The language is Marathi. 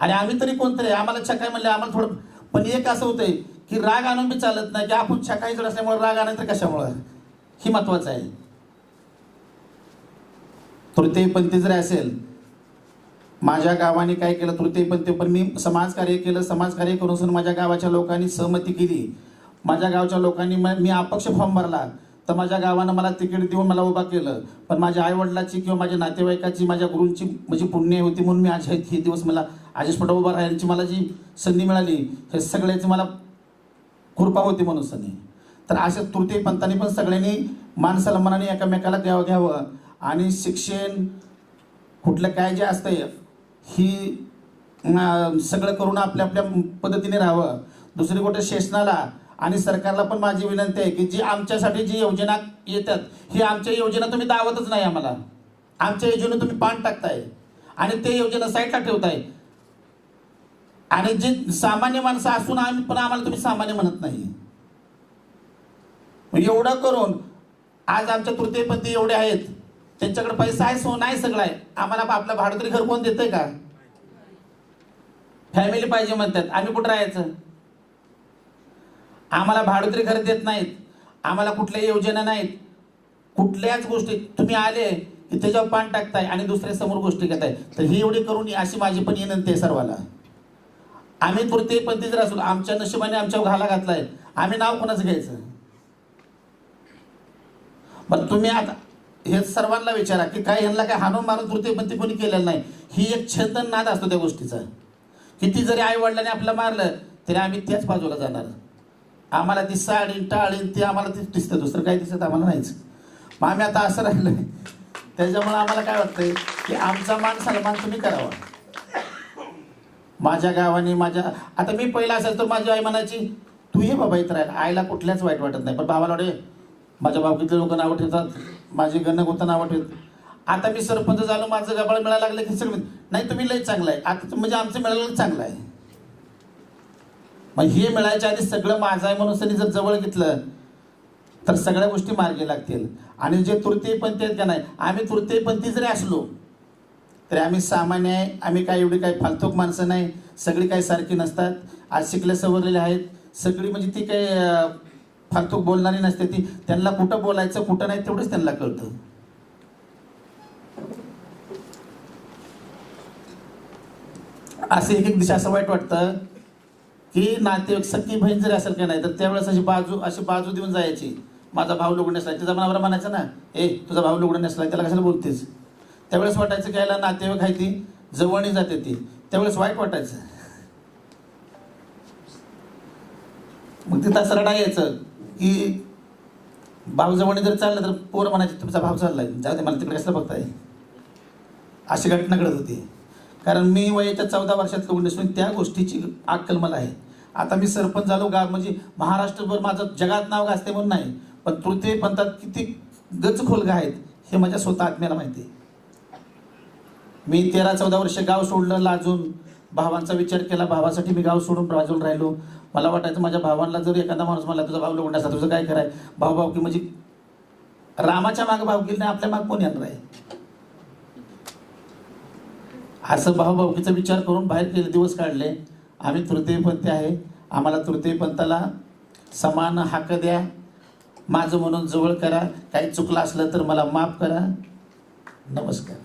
आणि आम्ही तरी कोणतरी आम्हाला छकाय म्हणले आम्हाला थोडं पण एक असं होतंय की राग आणून बी चालत नाही की आपण छकाई जर असल्यामुळे राग आणायचं कशामुळं? ही महत्वाचं आहे. तृतीयपंथी जरी असेल माझ्या गावाने काय केलं तृतीयपंथी पण मी समाजकार्य केलं समाजकार्य करून सुद्धा माझ्या गावाच्या लोकांनी सहमती केली. माझ्या गावच्या लोकांनी मी अपक्ष फॉर्म भरला तर माझ्या गावानं मला तिकीट देऊन मला उभा केलं. पण माझ्या आईवडिलाची किंवा माझ्या नातेवाईकाची माझ्या गुरूंची म्हणजे पुण्य होती म्हणून मी आज हे दिवस मला आजेश उभा राहायची मला जी संधी मिळाली हे सगळ्याची मला कृपा होती म्हणून संधी. तर अशा तृतीय पंथांनी पण सगळ्यांनी माणसाला मनाने एकामेकाला द्यावं घ्यावं आणि शिक्षण कुठलं काय जे असतंय ही सगळं करून आपल्या आपल्या पद्धतीने राहावं. दुसरी गोष्ट शासनाला आणि सरकारला पण माझी विनंती आहे की जी आमच्यासाठी जी योजना येतात ही आमच्या योजना तुम्ही दावतच नाही आम्हाला. आमच्या योजना तुम्ही पान टाकताय आणि ते योजना साईडला ठेवताय. आणि जे सामान्य माणसं असून आम्ही पण आम्हाला तुम्ही सामान्य म्हणत नाही. एवढं करून आज आमच्या तृतीयपंथी एवढे आहेत त्यांच्याकडे पैसा आहे सो नाही सगळं आहे. आम्हाला आपलं भाडं तरी घर कोण देतंय का? फॅमिली पाहिजे म्हणतात. आम्ही कुठं राहायचं? आम्हाला भाडं तरी घर देत नाहीत. आम्हाला कुठल्याही योजना नाहीत. कुठल्याच गोष्टी तुम्ही आले की त्याच्यावर पान टाकताय आणि दुसऱ्या समोर गोष्टी घेताय. तर ही एवढी करून अशी माझी पण विनंती आहे सर्वाला आम्ही तृतीयपंथी जर असलो आमच्या नशिबाने आमच्यावर घाला घातलाय. आम्ही नाव कोणाचं घ्यायचं? बरं तुम्ही आता हे सर्वांना विचारा की काय ह्यांना काय हाणून मारून तृतीयपंथी कोणी केलेलं नाही. ही एक छंद नाद असतो त्या गोष्टीचा. किती जरी आई वडिलांनी आपलं मारलं तरी आम्ही त्याच बाजूला जाणार. आम्हाला ती साडी टाळीन ती आम्हाला ती दिसतं. दुसरं काही दिसत आम्हाला नाहीच. मग आम्ही आता असं राहिलं त्याच्यामुळे आम्हाला काय वाटतंय की आमचा मान सन्मान तुम्ही करावा. माझ्या गावाने माझ्या आता मी पहिला असेल तर माझी आई म्हणायची तू ये बाबा इथं राहिला आईला कुठल्याच वाईट वाटत नाही. पण बाबाला वाटे माझ्या बाबतीतले लोक नावं ठेवतात. माझी गणक होतं नावं ठेवतात. आता मी सरपंच झालो माझं गबाळ मिळायला लागलं की सगळं नाही तुम्ही लय चांगलं आहे. आता तर म्हणजे आमचं मिळालं चांगलं आहे. मग हे मिळायच्या आधी सगळं माझं आहे म्हणून त्यांनी जर जवळ घेतलं तर सगळ्या गोष्टी मार्गी लागतील. आणि जे तृतीयपंथी आहेत का नाही? आम्ही तृतीयपंथी जरी असलो तरी आम्ही सामान्य आहे. आम्ही काय एवढी काही फालतूक माणसं नाही. सगळी काही सारखी नसतात. आज शिकले सवरलेले आहेत. सगळी म्हणजे ती काही फालतूक बोलणारी नसते ती. त्यांना कुठं बोलायचं कुठं नाही तेवढंच त्यांना कळतं. असं एक एक दिशा असं वाईट वाटतं की नातेवाईक सख्खी बहीण जरी असेल का नाही तर त्यावेळेस अशी बाजू अशी बाजू देऊन जायची. माझा भाऊ लुगडं नेसलाय त्याचा मनावर म्हणायचं ना ए तुझा भाऊ लुगडं त्याला कशाला बोलतेस? त्यावेळेस वाटायचं की याला नातेवाईक आहे ती जवळणी जाते ती. त्यावेळेस वाईट वाटायचं. मग तिथं असं रडा यायचं की भाऊ जवळणी जर चाललं तर पोरं म्हणायचे तुमचा भाव चाललाय जाऊ दे मला तिकडे कसं बघताय? अशी घटना घडत होती. कारण मी वयाच्या चौदा वर्षात लग्न नसून त्या गोष्टीची अक्कल मला आहे. आता मी सरपंच झालो गाव म्हणजे महाराष्ट्रभर माझं जगात नाव गाजते म्हणून नाही पण तृतीय पंथात किती गच खोलगा आहेत हे माझ्या स्वतः आत्म्याला माहिती आहे. मी तेरा चौदा वर्ष गाव सोडलं लाजून. भावांचा विचार केला भावासाठी मी गाव सोडून राजून राहिलो. मला वाटायचं माझ्या भावांना जर एखादा माणूस मला तुझा भाऊ लग्न असा तुझं काय कराय भाऊ भावकी म्हणजे रामाच्या मागं भावकी नाही आपल्या माग कोण येणार आहे? असं भाऊभाऊकीचा विचार करून बाहेर केले दिवस काढले. आम्ही तृतीयपंथी आहे. आम्हाला तृतीयपंथाला समान हक्क द्या. माझं म्हणून जवळ करा. काही चुकलं असलं तर मला माफ करा. नमस्कार.